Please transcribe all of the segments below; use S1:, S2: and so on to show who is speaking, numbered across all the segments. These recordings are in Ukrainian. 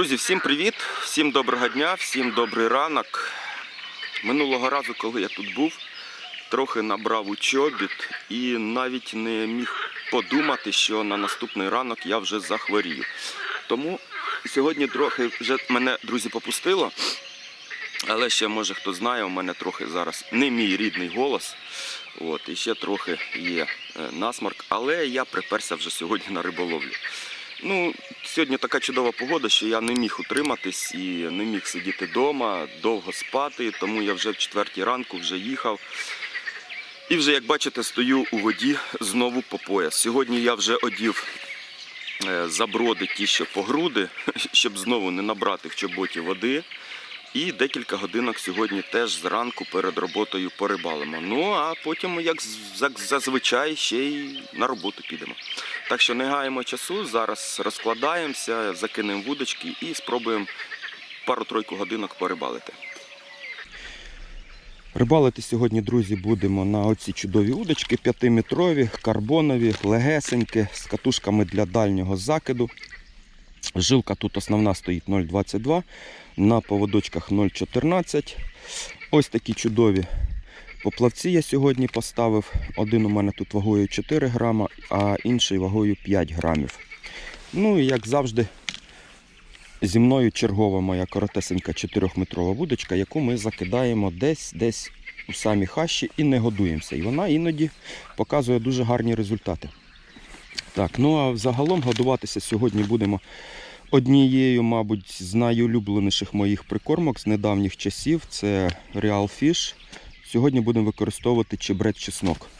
S1: Друзі, всім привіт, всім доброго дня, всім добрий ранок. Минулого разу, коли я тут був, трохи набрав у чобіт і навіть не міг подумати, що на наступний ранок я вже захворію. Тому сьогодні трохи вже мене, друзі, попустило. Але ще, може, хто знає, у мене трохи зараз не мій рідний голос. От, і ще трохи є е, насморк, але я приперся вже сьогодні на риболовлю. Ну, сьогодні така чудова погода, що я не міг утриматись і не міг сидіти вдома, довго спати, тому я вже в четвертій ранку вже їхав. І вже, як бачите, стою у воді знову по пояс. Сьогодні я вже одів е, заброди ті, що по груди, щоб знову не набрати в чоботі води. І декілька годинок сьогодні теж зранку перед роботою порибалимо. Ну а потім, як зазвичай, ще й на роботу підемо. Так що не гаємо часу, зараз розкладаємося, закинемо вудочки і спробуємо пару-тройку годинок порибалити. Рибалити сьогодні, друзі, будемо на оці чудові удочки 5-метрові, карбонові, легесенькі, з катушками для дальнього закиду. Жилка тут основна стоїть 0,22, на поводочках 0,14. Ось такі чудові поплавці я сьогодні поставив. Один у мене тут вагою 4 грама, а інший вагою 5 грамів. Ну і як завжди, зі мною чергова моя коротесенька 4-метрова вудочка, яку ми закидаємо десь десь у самі хащі і не годуємося. І вона іноді показує дуже гарні результати. Так, ну а взагалом годуватися сьогодні будемо однією, мабуть, з найулюбленіших моїх прикормок з недавніх часів. Це Real Fish. Сьогодні будемо використовувати чебрет чеснок.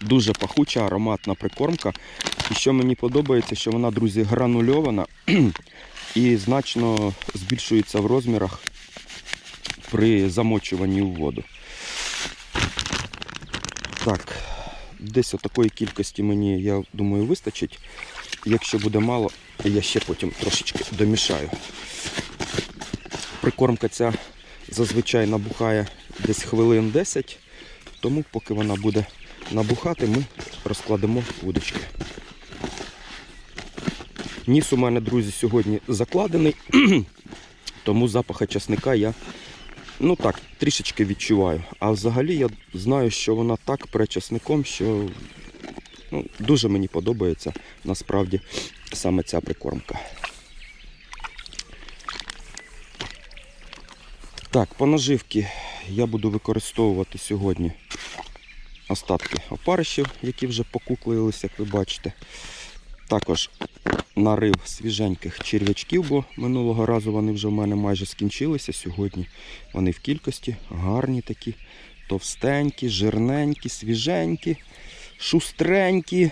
S1: Дуже пахуча, ароматна прикормка. І що мені подобається, що вона, друзі, гранульована і значно збільшується в розмірах при замочуванні у воду. Так, десь отакої кількості мені, я думаю, вистачить. Якщо буде мало, я ще потім трошечки домішаю. Прикормка ця зазвичай набухає десь хвилин 10, тому поки вона буде набухати, ми розкладемо вудочки. Ніс у мене, друзі, сьогодні закладений, тому запаха часника я ну так, трішечки відчуваю. А взагалі я знаю, що вона так пере часником, що ну, дуже мені подобається насправді саме ця прикормка. Так, по наживці я буду використовувати сьогодні остатки опарищів, які вже покуклились, як ви бачите. Також нарив свіженьких черв'ячків, бо минулого разу вони вже в мене майже скінчилися. Сьогодні вони в кількості гарні такі, товстенькі, жирненькі, свіженькі, шустренькі.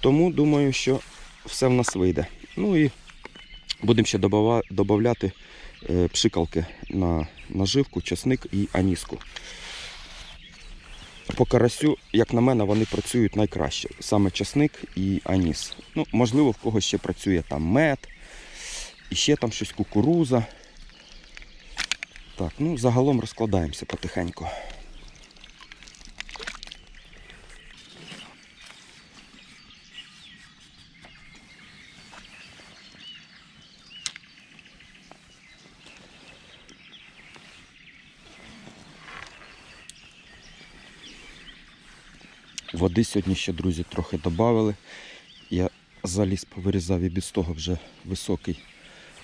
S1: Тому думаю, що все в нас вийде. Ну і будемо ще додавати пшикалки на наживку, часник і аніску. По карасю, як на мене, вони працюють найкраще. Саме часник і аніс. Ну, можливо, в когось ще працює там мед, і ще там щось кукуруза. Так, ну загалом розкладаємося потихеньку. Води сьогодні ще, друзі, трохи додали. Я заліз повирізав і без того вже високий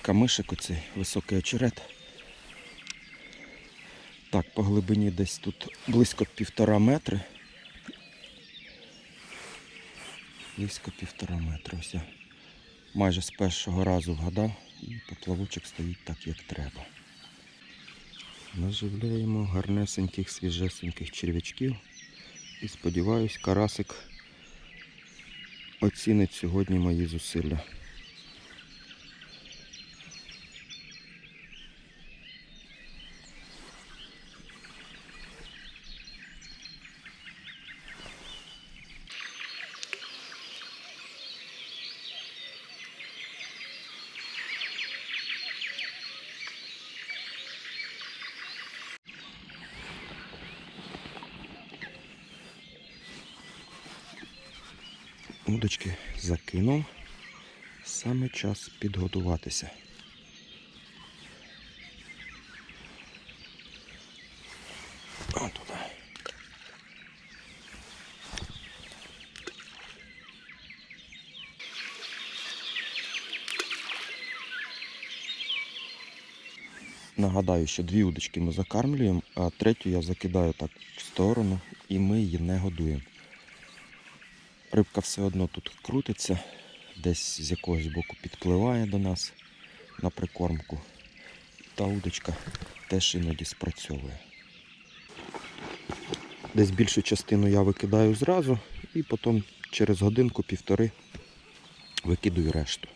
S1: камишик, оцей високий очерет. Так, по глибині десь тут близько півтора метри. Близько півтора метра. Ось я майже з першого разу вгадав і поплавочок стоїть так, як треба. Наживляємо гарнесеньких, свіжесеньких черв'ячків. І сподіваюсь, карасик оцінить сьогодні мої зусилля. Удочки закинув. Саме час підготуватися. О, туди. Нагадаю, що дві удочки ми закармлюємо, а третю я закидаю так в сторону і ми її не годуємо. Рибка все одно тут крутиться, десь з якогось боку підпливає до нас на прикормку. Та удочка теж іноді спрацьовує. Десь більшу частину я викидаю зразу і потім через годинку-півтори викидаю решту.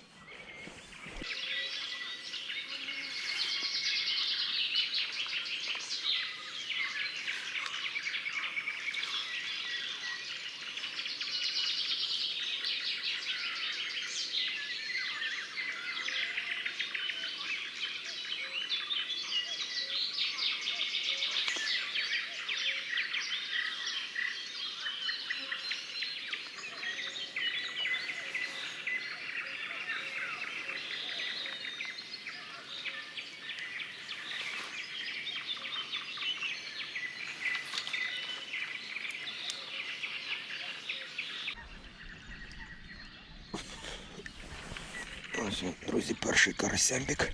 S1: Ось, друзі, перший карасямбік.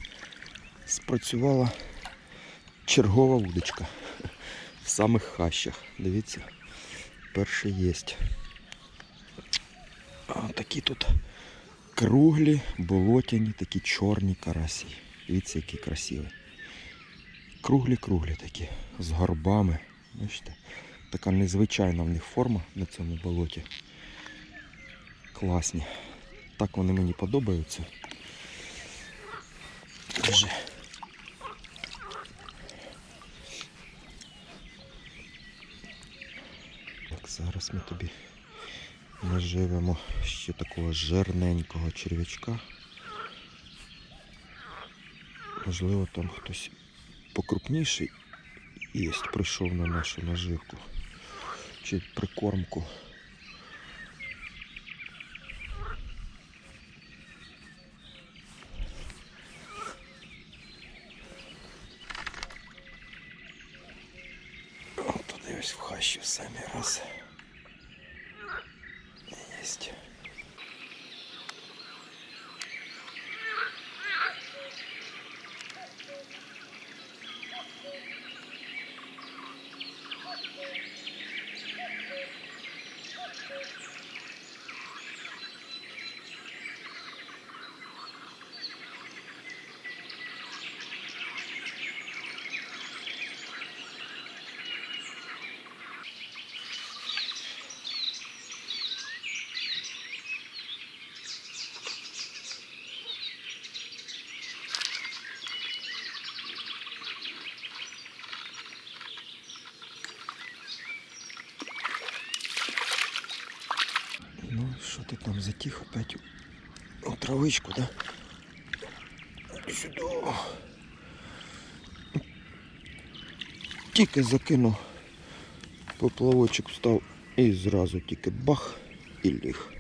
S1: Спрацювала чергова вудочка в самих хащах. Дивіться, перший єсть. А такі тут круглі, болотяні, такі чорні карасі. Дивіться, які красиві. Круглі-круглі такі, з горбами. Бачите? Така незвичайна в них форма на цьому болоті. Класні. Так вони мені подобаються. Дуже. Так, зараз ми тобі наживемо ще такого жирненького черв'ячка. Можливо, там хтось покрупніший є, прийшов на нашу наживку чи прикормку. От туди ось в хащі в самий раз. Єсть. Ну, ти там затих опять у травичку, да? Сюди. Тільки закинув, поплавочок встав і зразу тільки бах і ліг.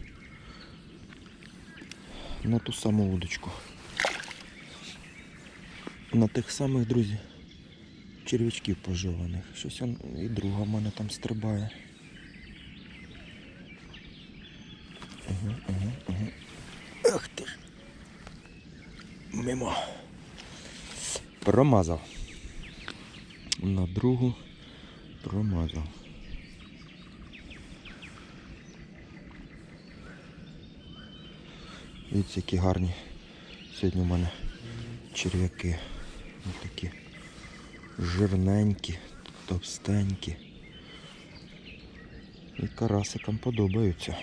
S1: На ту саму удочку. На тих самих, друзі, черв'ячків пожованих. Щось і друга в мене там стрибає. Угу, угу, ти ж. Мимо. Промазав. На другу промазав. Дивіться, які гарні. Сьогодні у мене черв'яки. Ось такі жирненькі, товстенькі. І карасикам подобаються.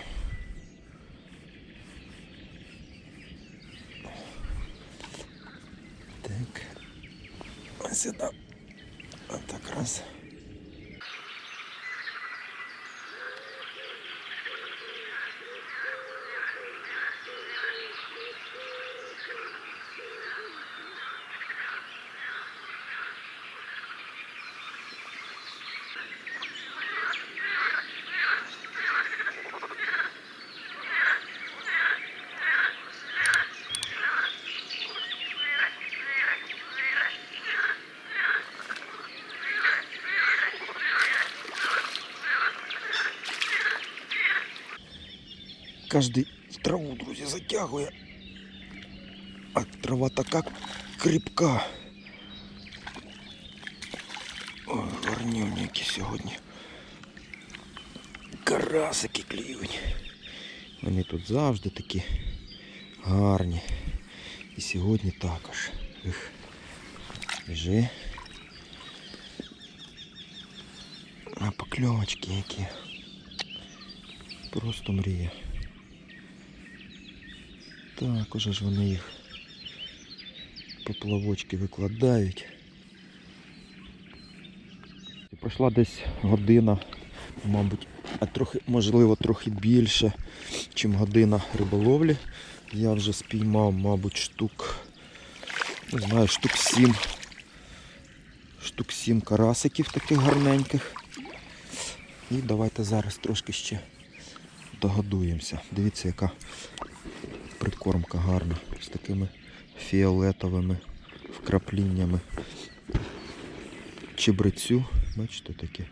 S1: Так. Ось кожен в траву, друзі, затягує. А трава така кріпка. Ой, гарнюні які сьогодні. Карасики клюють. Вони тут завжди такі гарні. І сьогодні також. Їх біжи. А покльовочки які. Просто мрія. Так, уже ж вони їх поплавочки викладають. І Пройшла десь година, мабуть, а трохи, можливо, трохи більше, ніж година риболовлі. Я вже спіймав, мабуть, штук, не знаю, штук сім. Штук сім карасиків таких гарненьких. І давайте зараз трошки ще догодуємося. Дивіться, яка прикормка гарна. З такими фіолетовими вкрапліннями. Чебрецю, бачите таке.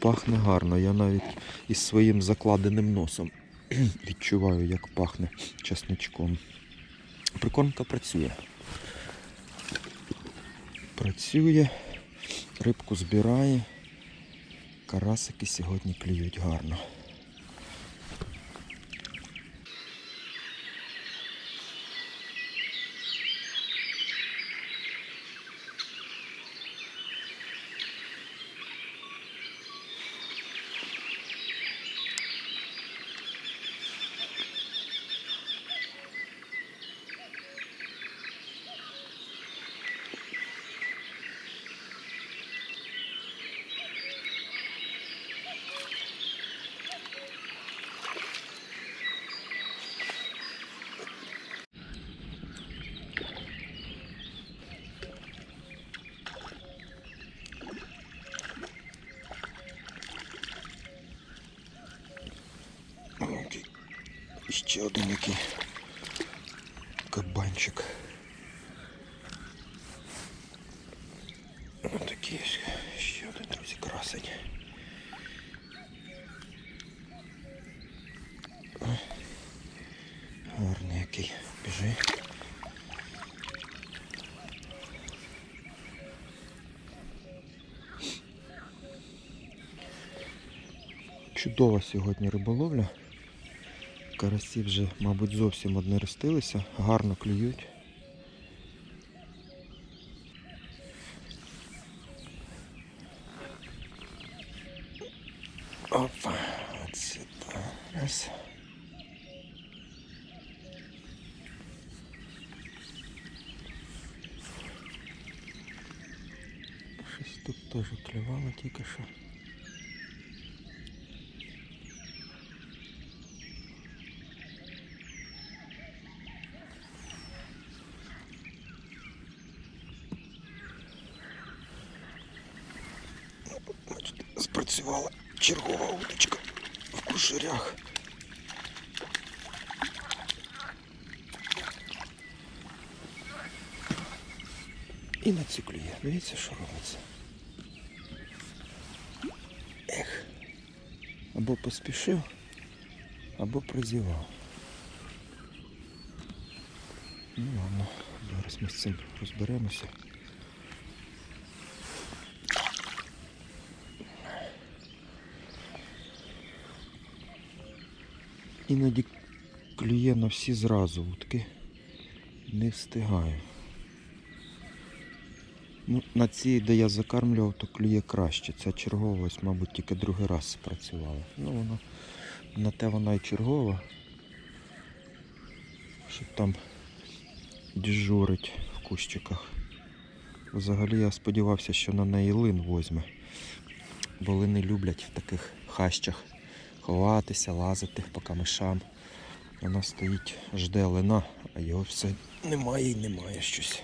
S1: Пахне гарно. Я навіть із своїм закладеним носом відчуваю, як пахне часничком. Прикормка працює. Працює, рибку збирає. Карасики сьогодні клюють гарно. Ще один який кабанчик. Отакий ще один, друзі, красень. Гарний який. Біжи. Чудова сьогодні риболовля. Карасі вже, мабуть, зовсім однеростилися, гарно клюють. Опа, сюди. Раз. Щось тут теж клювало тільки що. Бачите, спрацювала чергова удочка в кушарях. І на цю клює. Дивіться, що робиться. Ех. Або поспішив, або прозівав. Ну ладно, зараз ми з цим розберемося. Іноді клює на всі зразу утки. Не встигаю. Ну, на цій, де я закармлював, то клює краще. Ця чергова, ось, мабуть, тільки другий раз спрацювала. Ну, воно на те вона і чергова. Щоб там дежурить в кущиках. Взагалі я сподівався, що на неї лин возьме. Бо лини люблять в таких хащах ховатися, лазити по камишам. Вона стоїть, жде лина, а його все немає і немає щось.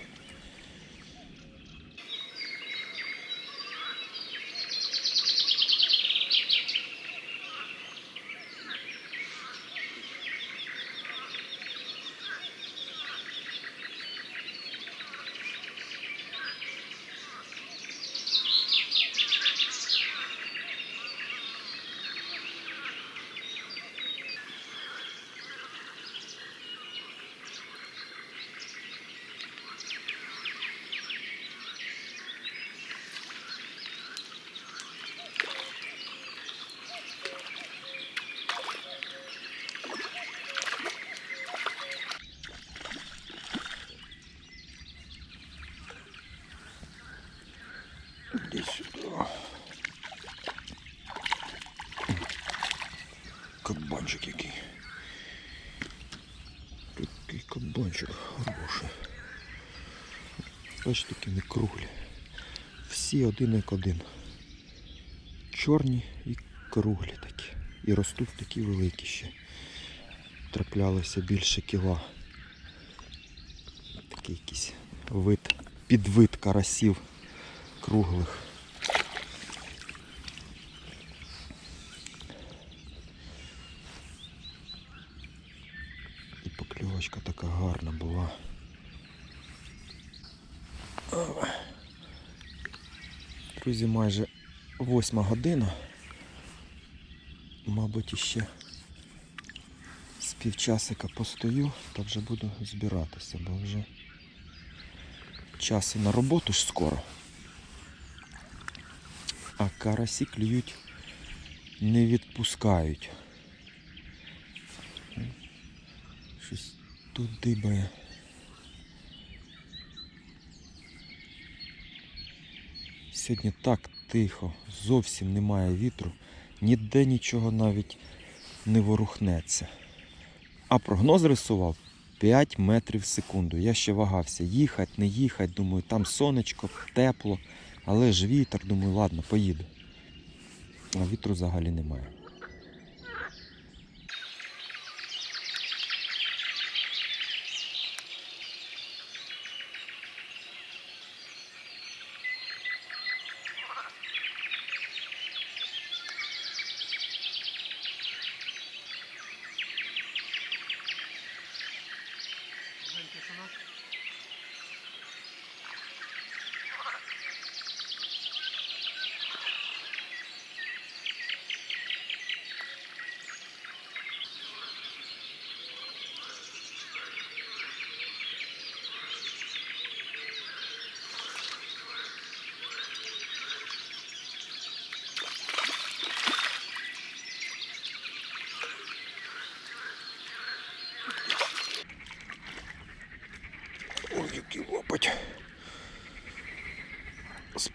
S1: Иди сюда.
S2: Кабанчик який. Такий кабанчик хороший. Бачите, такі не круглі. Всі один як один. Чорні і круглі такі. І ростуть такі великі ще. Траплялося більше кіла. Такий якийсь вид, підвид карасів круглих. І покльовочка така гарна була. Друзі, майже восьма година. Мабуть, іще з півчасика постою та вже буду збиратися, бо вже час і на роботу ж скоро. А карасі клюють не відпускають. Щось тут дибає. Сьогодні так тихо, зовсім немає вітру, ніде нічого навіть не ворухнеться. А прогноз рисував 5 метрів в секунду. Я ще вагався, їхати, не їхати. Думаю, там сонечко, тепло, але ж вітер, думаю, ладно, поїду. А вітру взагалі немає.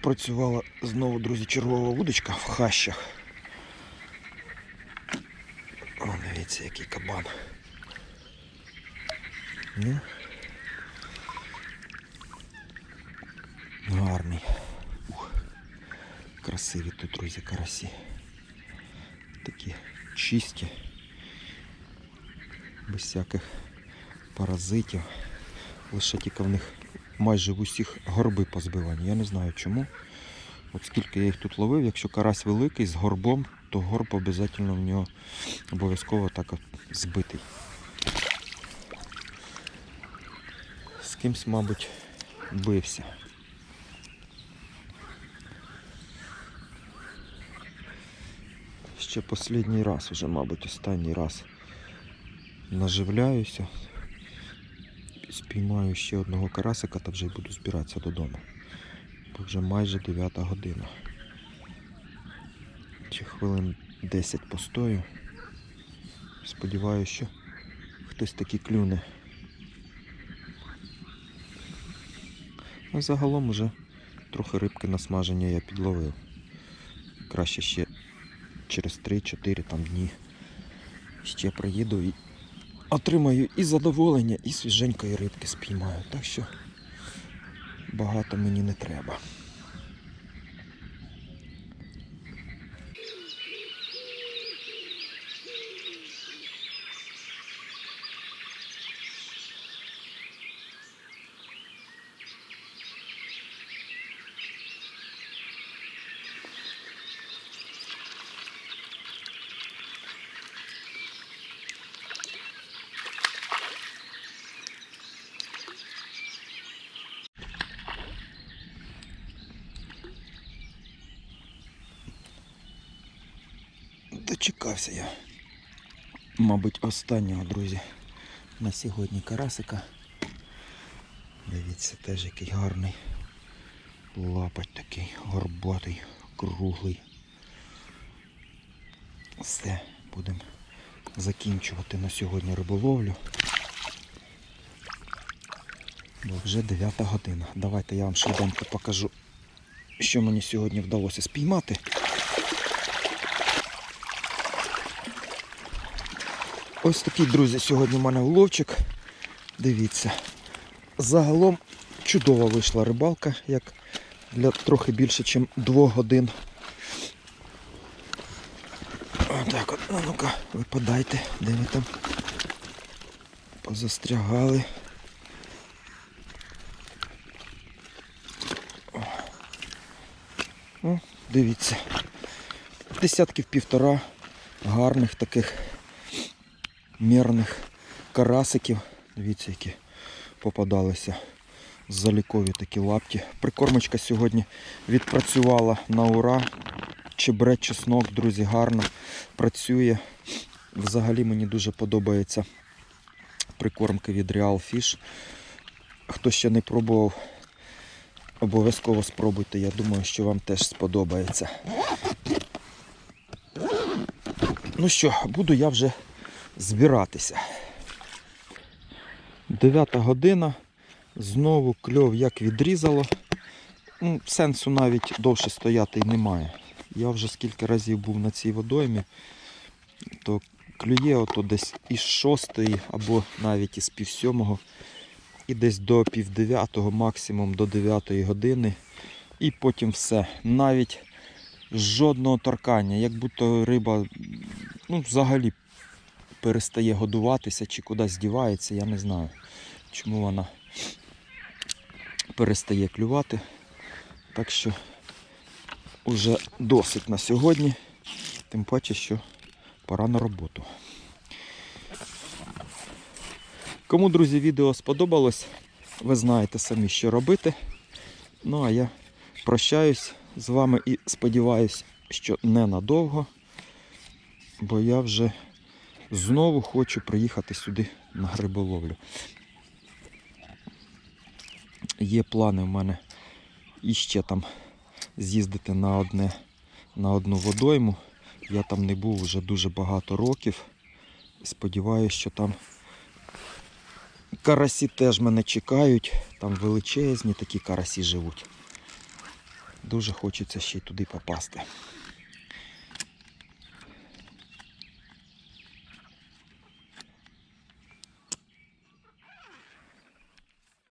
S2: Спрацювала знову, друзі, чергова вудочка в хащах. О, дивіться, який кабан. Ну. Гарний. Ух. Красиві тут, друзі, карасі. Такі чисті. Без всяких паразитів. Лише тільки в них майже в усіх горби позбивані. Я не знаю чому. От скільки я їх тут ловив, якщо карась великий з горбом, то горб обов'язково в нього обов'язково так от збитий. З кимсь, мабуть, бився. Ще останній раз, уже, мабуть, останній раз наживляюся. Спіймаю ще одного карасика та вже буду збиратися додому. Бо вже майже 9 година. Ще хвилин 10 постою. Сподіваюся, що хтось таки клюне. А загалом уже трохи рибки на смаження я підловив. Краще ще через 3-4 там дні ще приїду і отримаю і задоволення, і свіженької рибки спіймаю. Так що багато мені не треба. Дочекався я. Мабуть, останнього, друзі, на сьогодні карасика. Дивіться, теж який гарний. Лапать такий, горбатий, круглий. Все, будемо закінчувати на сьогодні риболовлю. Бо вже 9 година. Давайте я вам швиденько покажу, що мені сьогодні вдалося спіймати. Ось такий, друзі, сьогодні в мене уловчик. Дивіться. Загалом чудова вийшла рибалка, як для трохи більше, ніж двох годин. Отак от, ну, ну-ка, випадайте, де ви там позастрягали. О, дивіться. Десятків півтора гарних таких мірних карасиків. Дивіться, які попадалися залікові такі лапті. Прикормочка сьогодні відпрацювала на ура. Чебрець, чеснок, друзі, гарно працює. Взагалі мені дуже подобається прикормки від Real Fish. Хто ще не пробував, обов'язково спробуйте. Я думаю, що вам теж сподобається. Ну що, буду я вже збиратися. Дев'ята година. Знову кльов як відрізало. Ну, сенсу навіть довше стояти й немає. Я вже скільки разів був на цій водоймі, то клює ото десь із шостої або навіть із пів сьомого, і десь до пів максимум до дев'ятої години. І потім все. Навіть жодного торкання, як будто риба ну, взагалі перестає годуватися чи кудись дівається, я не знаю, чому вона перестає клювати. Так що вже досить на сьогодні, тим паче, що пора на роботу. Кому, друзі, відео сподобалось, ви знаєте самі, що робити. Ну а я прощаюсь з вами і сподіваюсь, що ненадовго, бо я вже знову хочу приїхати сюди на гриболовлю. Є плани в мене іще там з'їздити на на одну водойму. Я там не був вже дуже багато років. Сподіваюсь, що там карасі теж мене чекають. Там величезні такі карасі живуть. Дуже хочеться ще й туди попасти.